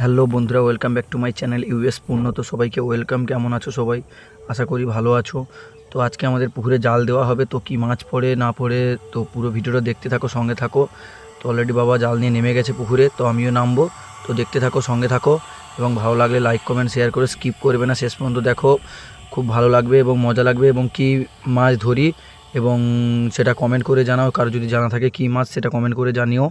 Hello বন্ধুরা welcome back to my channel US পূর্ণ তো সবাইকে ওয়েলকাম কেমন আছো সবাই? আশা করি ভালো আছো। তো আজকে আমাদের পুকুরে জাল দেওয়া হবে, তো কি মাছ পড়ে না পড়ে, তো পুরো ভিডিওটা দেখতে থাকো, সঙ্গে থাকো। তো অলরেডি বাবা জাল নিয়ে নেমে গেছে পুকুরে, তো আমিও নামবো। তো দেখতে থাকো, সঙ্গে থাকো। এবং ভালো লাগলে লাইক কমেন্ট শেয়ার করে স্কিপ করবে না। শেষ পর্যন্ত দেখো, খুব ভালো লাগবে এবং মজা লাগবে এবং কি মাছ ধরি এবং সেটা কমেন্ট করে জানাও। কারও যদি জানা থাকে কি মাছ, সেটা কমেন্ট করে জানিও।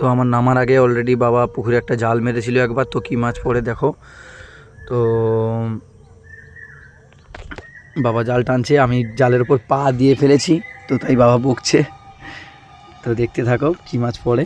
তো আমার নামার আগে অলরেডি বাবা পুকুরে একটা জাল মেরেছিল একবার, তো কী মাছ পড়ে দেখো। তো বাবা জাল টানছে, আমি জালের ওপর পা দিয়ে ফেলেছি, তো তাই বাবা বকছে। তো দেখতে থাকো কী মাছ পড়ে।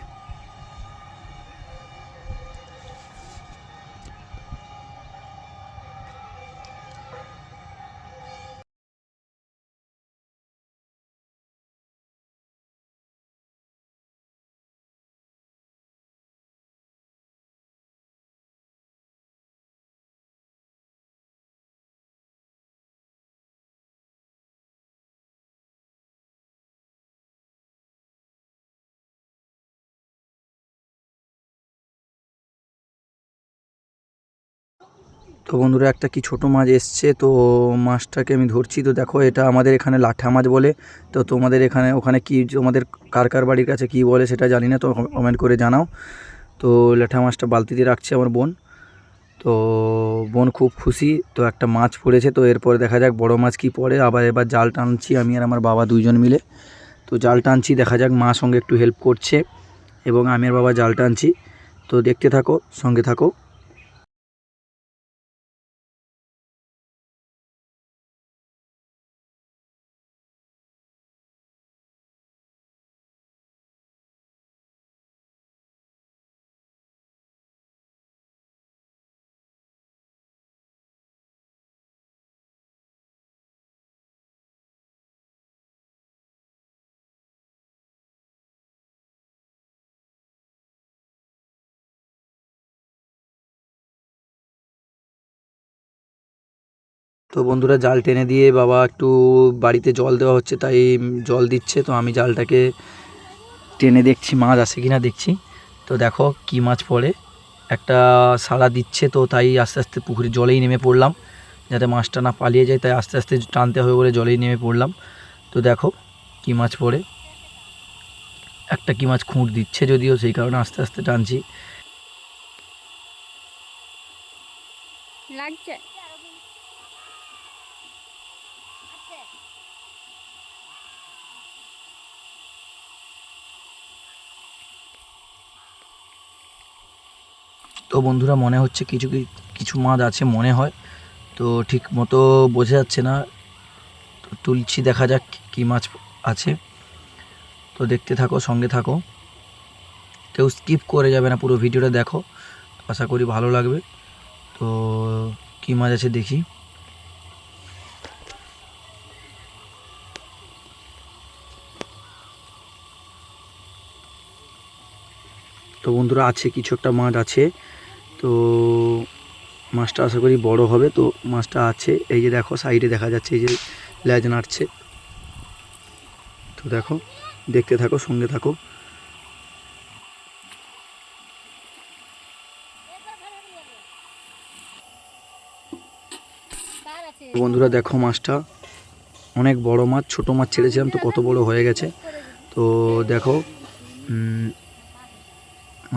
তো বন্ধুরা, একটা কি ছোট মাছ এসছে, তো মাছটাকে আমি ধরছি। তো দেখো, এটা আমাদের এখানে লাঠা মাছ বলে। তো তোমাদের এখানে, ওখানে কি, তোমাদের কার কার বাড়ির কাছে কি বলে সেটা জানি না, তো কমেন্ট করে জানাও। তো ল্যাঠা মাছটা বালতিতে রাখছে আমার বোন। তো বোন খুব খুশি, তো একটা মাছ পড়েছে। তো এরপরে দেখা যাক বড় মাছ কি পড়ে। আবার এবার জাল টানছি আমি আর আমার বাবা দুইজন মিলে। তো জাল টানছি, দেখা যাক মা সঙ্গে একটু হেল্প করছে। এবং আমি আর বাবা জাল টানছি। তো দেখতে থাকো, সঙ্গে থাকো। তো বন্ধুরা জাল টেনে দিয়ে বাবা একটু বাড়িতে জল দেওয়া হচ্ছে, তাই জল দিচ্ছে। তো আমি জালটাকে টেনে দেখছি, মাছ আসে কি না দেখছি। তো দেখো কি মাছ পড়ে। একটা সাড়া দিচ্ছে তো, তাই আস্তে আস্তে পুকুরে জলেই নেমে পড়লাম। যাতে মাছটা না পালিয়ে যায়, তাই আস্তে আস্তে টানতে হবে বলে জলেই নেমে পড়লাম। তো দেখো কি মাছ পড়ে। একটা কি মাছ খুঁট দিচ্ছে যদিও, সেই কারণে আস্তে আস্তে টানছি। লাগছে। তো বন্ধুরা মনে হচ্ছে কিছু কিছু মাছ আছে মনে হয়। তো ঠিক মতো বোঝা যাচ্ছে না। তুলছি, দেখা যাক কি মাছ আছে। তো দেখতে থাকো, সঙ্গে থাকো। কেউ স্কিপ করে যাবে না পুরো ভিডিওটা দেখো। আশা করি ভালো লাগবে। তো কি মাছ আছে দেখি। তো বন্ধুরা, আছে কিছু একটা মাছ আছে। তো মাছটা আশা করি বড় হবে। তো মাছটা আছে, এই যে দেখো সাইডে দেখা যাচ্ছে এই যে লেজ নাড়ছে। তো দেখো, দেখতে থাকো, সঙ্গে থাকো। বন্ধুরা দেখো মাছটা, অনেক বড় মাছ, ছোট মাছ ছেড়েছিলাম তো কত বড় হয়ে গেছে। তো দেখো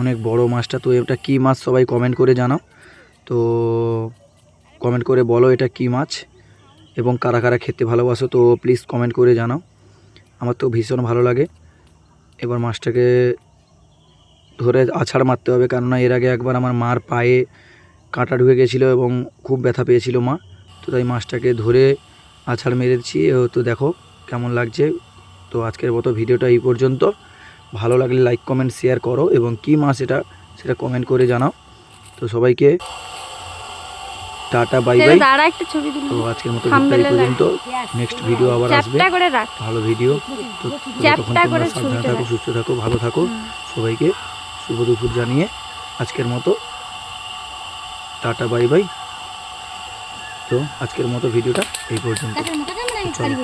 অনেক বড় মাছটা, তো এটা কী মাছ সবাই কমেন্ট করে জানাও। তো কমেন্ট করে বলো এটা কী মাছ এবং কারা কারা খেতে ভালোবাসো, তো প্লিজ কমেন্ট করে জানাও। আমার তো ভীষণ ভালো লাগে। এবার মাছটাকে ধরে আছাড় মারতে হবে, কেননা এর আগে একবার আমার মার পায়ে কাঁটা ঢুকে গেছিল এবং খুব ব্যথা পেয়েছিল মা। তো তাই মাছটাকে ধরে আছাড় মেরেছি তো দেখো কেমন লাগছে। তো আজকের মতো ভিডিওটা এই পর্যন্ত। ভালো লাগলে লাইক কমেন্ট শেয়ার করো এবং কী মাছ এটা সেটা কমেন্ট করে জানাও তো সবাইকে টাটা বাই বাই তো আজকের মতো পর্যন্ত নেক্সট ভিডিও আবার আসবে ভালো ভিডিও তো তোমরা সাবধানে থাকো সুস্থ থাকো ভালো থাকো সবাইকে শুভ দুপুর জানিয়ে আজকের মতো টাটা বাই বাই তো আজকের মতো ভিডিওটা এই পর্যন্ত চলো।